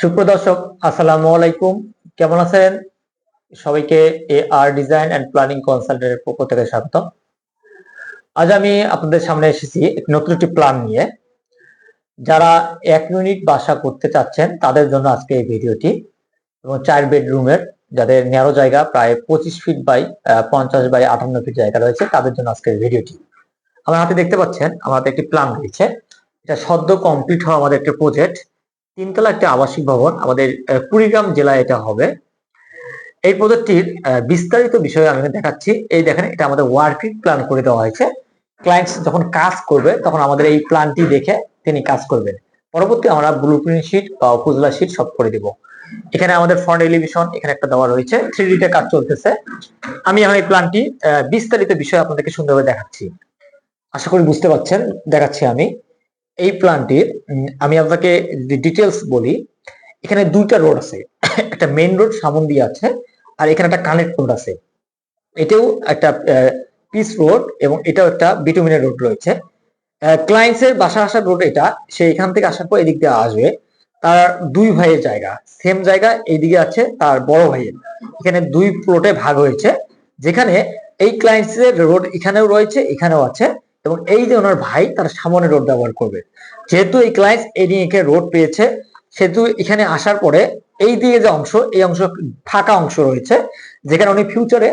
সুপ্রদর্শক আসসালামু আলাইকুম। কেমন আছেন? সবাইকে A R design and planning কনসালটেন্টের পক্ষ থেকে স্বাগত। আজ আমি আপনাদের সামনে এসেছি নতুন একটি প্ল্যান নিয়ে। যারা এক ইউনিট বাসা করতে চাচ্ছেন, তাদের জন্য আজকে এই ভিডিওটি এবং চার বেডরুমের যাদের ন্যারো জায়গা প্রায় পঁচিশ ফিট বাই পঞ্চাশ বাই আটান্ন ফিট জায়গা রয়েছে, তাদের জন্য আজকের ভিডিওটি। আমার হাতে দেখতে পাচ্ছেন আমার হাতে একটি প্ল্যান রয়েছে। এটা সদ্য কমপ্লিট হওয়া আমাদের একটি প্রজেক্ট তিনতলা একটি আবাসিক ভবন আমাদের কুড়িগ্রাম জেলায় এটা হবে। এই প্রজেক্টটির বিস্তারিত বিষয়ে আমি দেখাচ্ছি। এই দেখেন, এটা আমাদের ওয়ার্কিং প্ল্যান করে দেওয়া হয়েছে। ক্লায়েন্টস যখন কাজ করবে, তখন আমাদের এই প্ল্যানটি দেখে তিনি কাজ করবেন। পরবর্তী আমরা ব্লু প্রিন্ট শিট বা উপজেলা শিট সব করে দিব। এখানে আমাদের ফ্রন্ট এলিভেশন এখানে একটা দেওয়া রয়েছে। থ্রি ডিতে কাজ চলতেছে। আমি এখন এই প্ল্যানটি বিস্তারিত বিষয়ে আপনাদেরকে সুন্দরভাবে দেখাচ্ছি। আশা করি বুঝতে পারছেন, দেখাচ্ছি আমি। এই প্ল্যানটির আমি আপনাকে ডিটেলস বলি, এখানে দুইটা রোড আছে। একটা মেইন রোড সামন দিয়ে আছে, আর এখানে একটা কানেক্ট রোড আছে। এটাও একটা পিস রোড এবং এটাও একটা বিটুমিনের রোড রয়েছে। ক্লায়েন্টসের বাসা আসার রোড এটা, সে এখান থেকে আসার পর এদিক দিয়ে আসবে। তার দুই ভাইয়ের জায়গা সেম জায়গা, এইদিকে আছে তার বড় ভাইয়ের। এখানে দুই প্লটে ভাগ হয়েছে। যেখানে এই ক্লায়েন্টসের রোড এখানেও রয়েছে, এখানেও আছে। এবং এই যে ওনার ভাই তার সামনে রোড ব্যবহার করবে। যেহেতু এই ক্লায়েন্ট এদিকে রোড পেয়েছে, সেহেতু এখানে আসার পরে এই দিকে যে অংশ, এই অংশ ফাঁকা অংশ রয়েছে, যেখানে উনি ফিউচারে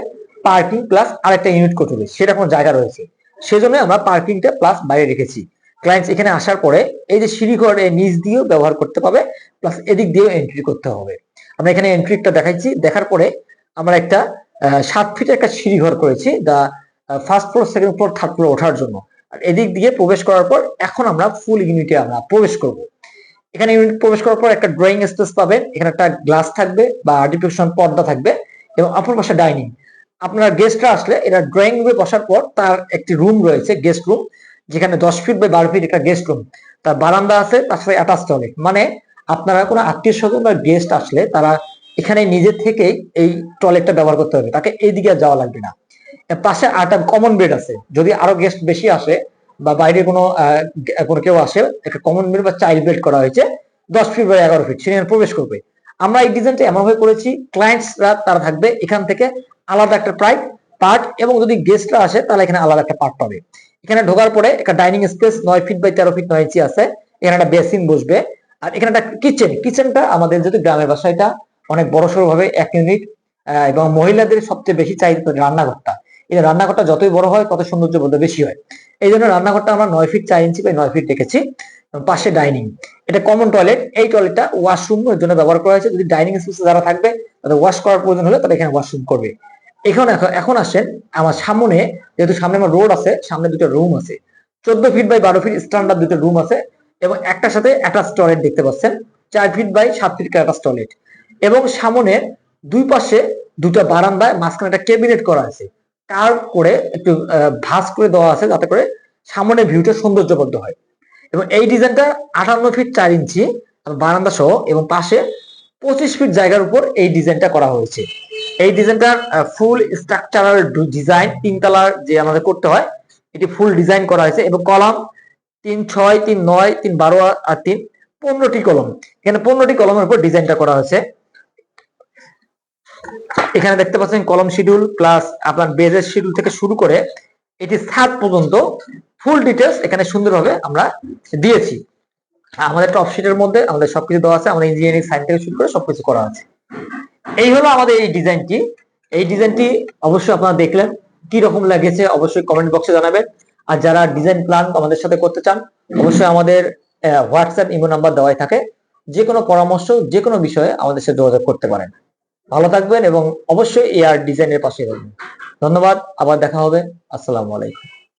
পার্কিং প্লাস আরেকটা ইউনিট করবে সেরকম জায়গা রয়েছে। সেজন্য আমরা পার্কিংটা প্লাস বাইরে রেখেছি। ক্লায়েন্টস এখানে আসার পরে এই যে সিঁড়ি ঘর এই নিচ দিয়েও ব্যবহার করতে পাবে প্লাস এদিক দিয়েও এন্ট্রি করতে হবে। আমরা এখানে এন্ট্রিটা দেখাইছি, দেখার পরে আমরা একটা সাত ফিটের একটা সিঁড়ি ঘর করেছি the first floor second floor third floor ওঠার জন্য। আর এদিক দিয়ে প্রবেশ করার পর এখন আমরা ফুল ইউনিটে আমরা প্রবেশ করব। এখানে ইউনিট প্রবেশ করার পর একটা ড্রয়িং স্পেস পাবেন। এখানে একটা গ্লাস থাকবে বা আর্টিফিশিয়াল পর্দা থাকবে এবং অপর পাশে ডাইনিং আপনার গেস্টরা আসলে এটা ড্রয়িং রুমে বসার পর তার একটি রুম রয়েছে গেস্ট রুম যেখানে দশ ফিট বাই বারো ফিট একটা গেস্ট রুম তার বারান্দা আছে, তার সাথে অ্যাটাচ টয়লেট মানে আপনারা কোনো আত্মীয় স্বজন বা গেস্ট আসলে তারা এখানে নিজে থেকেই এই টয়লেটটা ব্যবহার করতে হবে তাকে এইদিকে যাওয়া লাগবে না। এর পাশে আরেকটা কমন বেড আছে। যদি আরও গেস্ট বেশি আসে বা বাইরে কোনো কোনো কেউ আসে, একটা কমন বেড বা চাইল্ড বেড করা হয়েছে, দশ ফিট বা এগারো ফিট সেখানে প্রবেশ করবে। আমরা এই ডিজাইনটা এমন ভাবে করেছি ক্লায়েন্টসরা তারা থাকবে, এখান থেকে আলাদা একটা প্রাইট পার্ট এবং যদি গেস্টরা আসে, তাহলে এখানে আলাদা একটা পার্ট পাবে। এখানে ঢোকার পরে একটা ডাইনিং স্পেস নয় ফিট বাই তেরো ফিট নয় ইঞ্চি আছে। এখানে একটা বেসিন বসবে। আর এখানে একটা কিচেন কিচেনটা আমাদের যদি গ্রামের বাসায় অনেক বড় সড়ো ভাবে এক ইউনিট এবং মহিলাদের সবচেয়ে বেশি চাহিদা রান্নাঘরটা। এই রান্নাঘরটা যতই বড় হয় তত সৌন্দর্য বোধ বেশি হয়। এই জন্য রান্নাঘরটা আমরা নয় ফিট চার ইঞ্চি বাই নয় ফিট রেখেছি, পাশে ডাইনিং এটা কমন টয়লেট এই টয়লেটটা ওয়াশরুমের জন্য ব্যবহার করা হয়েছে। যদি ডাইনিং স্পেসে যারা থাকবে, তাদের ওয়াশ করার প্রয়োজন হলে তারা এখানে ওয়াশরুম করবে। এখন এখন এখন আসেন, আমার সামনে যেহেতু সামনে আমার রোড আছে, সামনে দুটো রুম আছে। চোদ্দ ফিট বাই বারো ফিট স্ট্যান্ডার্ড দুটো রুম আছে এবং একটার সাথে অ্যাটাচ টয়লেট দেখতে পাচ্ছেন। চার ফিট বাই সাত ফিট অ্যাটাচ টয়লেট এবং সামনে দুই পাশে দুটো বারান্দায় মাঝখানে একটা ক্যাবিনেট করা আছে। কার্ভ করে একটু ভাঁজ করে দেওয়া আছে যাতে করে সামনে ভিউটা সৌন্দর্যবদ্ধ হয়। এবং এই ডিজাইনটা আটান্ন ফিট চার ইঞ্চি বারান্দা সহ এবং পাশে পঁচিশ ফিট জায়গার উপর এই ডিজাইনটা করা হয়েছে। এই ডিজাইনটার ফুল স্ট্রাকচারাল ডিজাইন তিনতলার যে আমাদের করতে হয়, এটি ফুল ডিজাইন করা হয়েছে এবং কলাম তিন ছয়, তিন নয়, তিন বারো আর তিন, পনেরোটি কলম। এখানে পনেরোটি কলমের উপর ডিজাইনটা করা হয়েছে। এখানে দেখতে পাচ্ছেন কলম শিডিউল প্লাস আপনার বেজের শিডিউল থেকে শুরু করে এটি সাত পর্যন্ত ফুল ডিটেলস এখানে সুন্দরভাবে আমরা দিয়েছি। আমাদের টপ শিটের মধ্যে আমাদের সবকিছু দেওয়া আছে, আমাদের ইঞ্জিনিয়ারিং সাইন থেকে শুরু করে সবকিছু করা আছে। এই হলো আমাদের এই ডিজাইনটি এই ডিজাইনটি অবশ্যই আপনারা দেখলেন, কি রকম লাগেছে অবশ্যই কমেন্ট বক্সে জানাবেন। আর যারা ডিজাইন প্ল্যান আমাদের সাথে করতে চান, অবশ্যই আমাদের হোয়াটসঅ্যাপ ইমো নাম্বার দেওয়াই থাকে। যে কোনো পরামর্শ যে কোনো বিষয়ে আমাদের সাথে যোগাযোগ করতে পারেন। ভালো থাকবেন এবং অবশ্যই এআর ডিজাইনের পাশে থাকবেন। ধন্যবাদ আবার দেখা হবে। আসসালামু আলাইকুম।